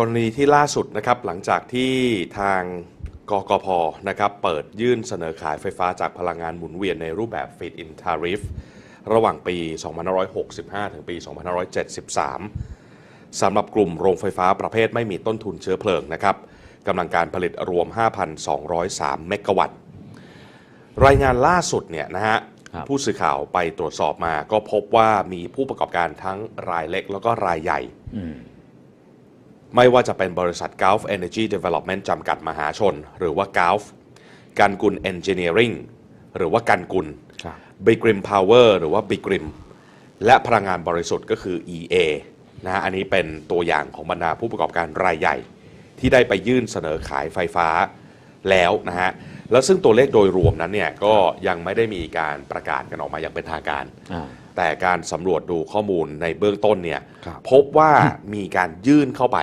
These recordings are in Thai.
กรณีที่ล่าสุดนะครับหลังจากที่ทางกกพนะครับเปิดยื่นเสนอขายไฟฟ้าจากพลังงานหมุนเวียนในรูปแบบ Feed in Tariff ระหว่างปี 2565 ถึงปี 2573 สำหรับกลุ่มโรงไฟฟ้าประเภทไม่มีต้นทุนเชื้อเพลิงนะครับกำลังการผลิตรวม 5,203 เมกะวัตต์ รายงานล่าสุดเนี่ยนะฮะครับผู้สื่อข่าวไปตรวจสอบมาก็พบว่ามีผู้ประกอบการทั้งรายเล็กแล้วก็รายใหญ่อืม ไม่ว่าจะเป็นบริษัท Gulf Energy Development จำกัดมหาชน หรือว่า Gulf กันกุล Engineering หรือว่ากันกุลครับ b i g r i m Power หรือว่า b i g r i m และพลังงานบริสุทธิ์ก็คือ EA นะฮะอันนี้เป็นตัวอย่างของบรรดาผู้ประกอบการรายใหญ่ ที่ได้ไปยื่นเสนอขายไฟฟ้าแล้วนะฮะแล้วซึ่งตัวเลขโดยรวมนั้นเนี่ยก็ยังไม่ได้มีการประกาศกันออกมาอย่างเป็นทางการอ่าแต่การสำรวจดูข้อมูลในเบื้องต้นเนี่ยครับพบว่ามีการยื่นเข้าไป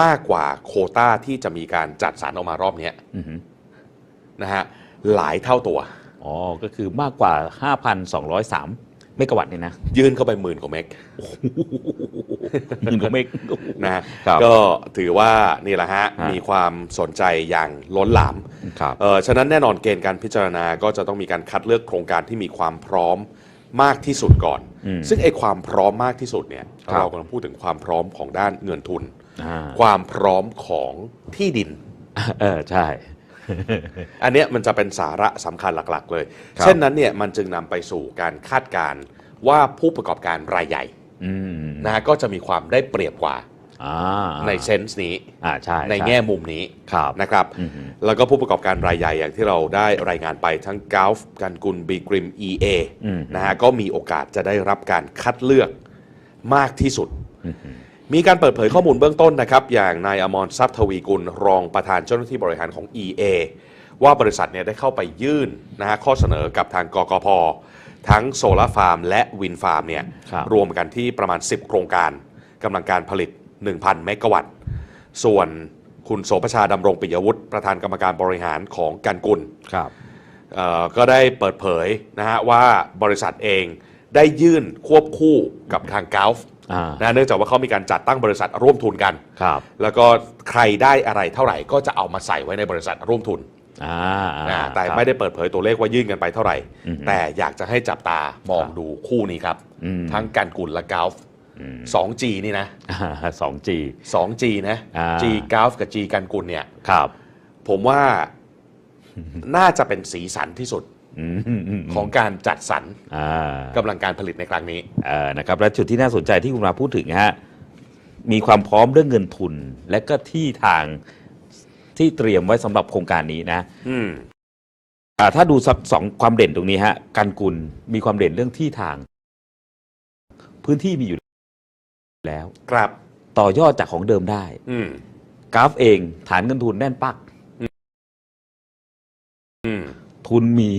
มากกว่าโควต้าที่จะมีการจัดสรรออกมารอบเนี้ยอือหือนะฮะหลายเท่าตัว อ๋อ ก็คือมากกว่า 5,203เมกะวัตต์เนี่ยนะยื่นเข้าไปหมื่นกว่าเมกหมื่นกว่าเมก นะฮะครับก็ถือว่านี่แหละฮะฮะ มีความสนใจอย่างล้นหลาม ครับ เออฉะนั้นแน่นอนเกณฑ์การพิจารณาก็จะต้องมีการคัดเลือกโครงการที่มีความพร้อม มากที่สุดก่อน อืมซึ่งไอ้ความพร้อมมากที่สุดเนี่ยครับ เรากำลังพูดถึงความพร้อมของด้านเงินทุน อ่าความพร้อมของที่ดิน เออใช่ อันเนี้ยมันจะเป็นสาระสำคัญหลักๆ เลย ครับ เช่นนั้นเนี่ยมันจึงนำไปสู่การคาดการณ์ว่าผู้ประกอบการรายใหญ่อืมนะฮะก็จะมีความได้เปรียบกว่าอ่า ในเซนส์นี้อ่าใช่ในช่แง่มุมนี้ครับนะครับอือฮึแล้วก็ผู้ประกอบการรายใหญ่อย่างที่เราได้รายงานไปทั้ง Gulf กันกุลบีกริม EA อืมนะฮะก็มีโอกาสจะได้รับการคัดเลือกมากที่สุดอือฮึมีการเปิดเผยข้อมูลเบื้องต้นนะครับ อย่างนายอมรทรัพย์ทวีกุล รองประธานเจ้าหน้าที่บริหารของ EA ว่าบริษัทเนี่ยได้เข้าไปยื่นนะฮะข้อเสนอกับทางกกพทั้งโซลาร์ฟาร์มและวินฟาร์มเนี่ยครับรวมกันที่ประมาณ 10 โครงการกำลังการผลิต 1,000 เมกะวัตต์ ส่วนคุณโสภชาดำรงปิยวุฒิประธานกรรมการบริหารของกันกุลครับเอ่อก็ได้เปิดเผยนะฮะว่าบริษัทเองได้ยื่นควบคู่กับทางก l f อ่านะเนื่องจากว่าเขามีการจัดตั้งบริษัทร่วมทุนกันครับแล้วก็ใครได้อะไรเท่าไหร่ก็จะเอามาใส่ไว้ในบริษัทร่วมทุนอ่าอ่านะแต่ครับไม่ได้เปิดเผยตัวเลขว่ายื่นกันไปเท่าไหร่อือฮึแต่อยากจะให้จับตามองครับดูคู่นี้ครับอืมทั้งกันกุลและก l f 2G นี่นะสองจี 2G นะอ่า G g u l f กับ G กันกุลเนี่ยครับ ผมว่าน่าจะเป็นสีสันที่สุดอืมอืมอืมของการจัดสรรอ่ากำลังการผลิตในครั้งนี้เออนะครับและจุดที่น่าสนใจที่คุณมาพูดถึงฮะมีความพร้อมเรื่องเงินทุน และก็ที่ทางที่เตรียมไว้สำหรับโครงการนี้นะอืมอ่าถ้าดูสักสองความเด่นตรงนี้ฮะการกุลมีความเด่นเรื่องที่ทาง พื้นที่มีอยู่ แล้ว ครับต่อยอดจากของเดิมได้ อืมกราฟเองฐานเงินทุนแน่นปัก อืมทุนมี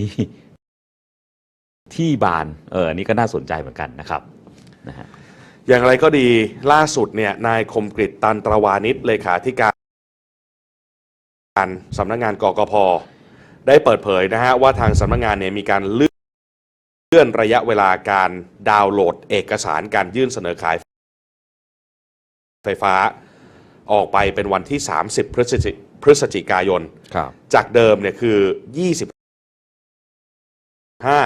ที่บาน เอออันนี้ก็น่าสนใจเหมือนกันนะครับนะฮะอย่างไรก็ดีล่าสุดเนี่ยนายคมกริตตันตรวานิชเลขาธิการสำนักงานกกพได้เปิดเผยนะฮะว่าทางสำนักงานเนี่ยมีการเลื่อนเลื่อนระยะเวลาการดาวน์โหลดเอกสารการยื่นเสนอขาย ไฟฟ้าออกไปเป็นวันที่ 30 พฤศจิพฤศจิกายน ครับจากเดิมเนี่ยคือ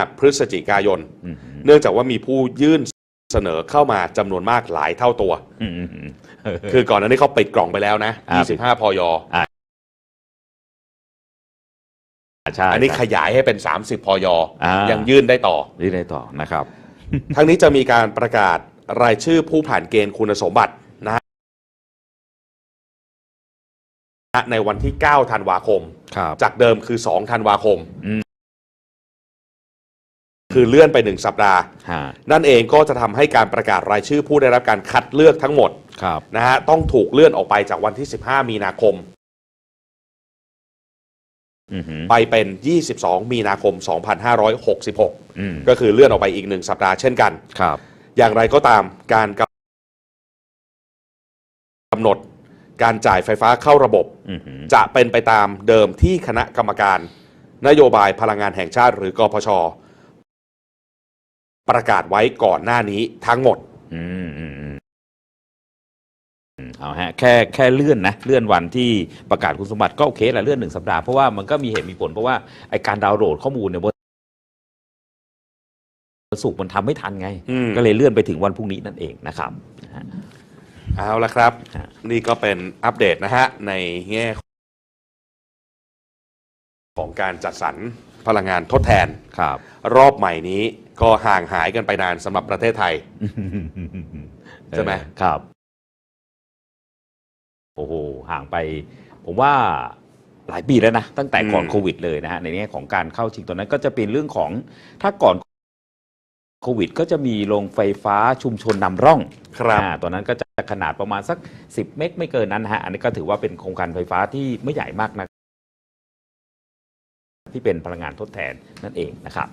25 พฤศจิกายน อืมเนื่องจากว่ามีผู้ยื่นเสนอเข้ามาจำนวนมากหลายเท่าตัว อืมอืมอืมเออคือก่อนหน้านี้เขาปิดกล่องไปแล้วนะ อ่า25 พย ใช่อันนี้ครับขยายให้เป็น 30 พยอ่ายัยังยื่นได้ต่อนี่ได้ต่อนะครับ ทั้งนี้จะมีการประกาศรายชื่อผู้ผ่านเกณฑ์คุณสมบัติ ในวันที่ 9 ธันวาคม ครับจากเดิมคือ 2 ธันวาคมอืมคือเลื่อนไป 1 สัปดาห์ ฮะนั่นเองก็จะทำให้การประกาศรายชื่อผู้ได้รับการคัดเลือกทั้งหมดครับ นะฮะต้องถูกเลื่อนออกไปจากวันที่ 15 มีนาคม อือหือไปเป็น 22 มีนาคม 2566 อืมก็คือเลื่อนออกไปอีกหนึ่งสัปดาห์เช่นกัน ครับ อย่างไรก็ตามการกำหนด การจ่ายไฟฟ้าเข้าระบบอือหือจะเป็นไปตามเดิมที่คณะกรรมการ นโยบายพลังงานแห่งชาติหรือกพช ประกาศไว้ก่อนหน้านี้ทั้งหมดอืมอืมอืมเอาฮะแค่แค่เลื่อนนะ เลื่อนวันที่ประกาศคุณสมบัติก็โอเคแหละเลื่อนหนึ่งสัปดาห์ เพราะว่ามันก็มีเหตุมีผล เพราะว่าไอการดาวน์โหลดข้อมูลเนี่ยวันศุกร์มันทำไม่ทันไงอืมก็เลยเลื่อนไปถึงวันพรุ่งนี้นั่นเองนะครับ เอาละครับ ฮะ นี่ก็เป็นอัปเดตนะฮะ ในแง่ของการจัดสรรพลังงานทดแทน ครับ รอบใหม่นี้ก็ห่างหายกันไปนานสำหรับประเทศไทย ใช่ไหม เออครับ โอ้โห ห่างไป ผมว่าหลายปีแล้วนะ ตั้งแต่ก่อนอืม โควิดเลยนะฮะ ในแง่ของการเข้าชิงตอนนั้นก็จะเป็นเรื่องของถ้าก่อน โควิด ก็จะมีโรงไฟฟ้าชุมชนนำร่องครับอ่าตอนนั้นก็จะขนาดประมาณสัก 10 เมกไม่เกินนั้นนะฮะ อันนี้ก็ถือว่าเป็นโครงการไฟฟ้าที่ไม่ใหญ่มากนะที่เป็นพลังงานทดแทนนั่นเองนะครับ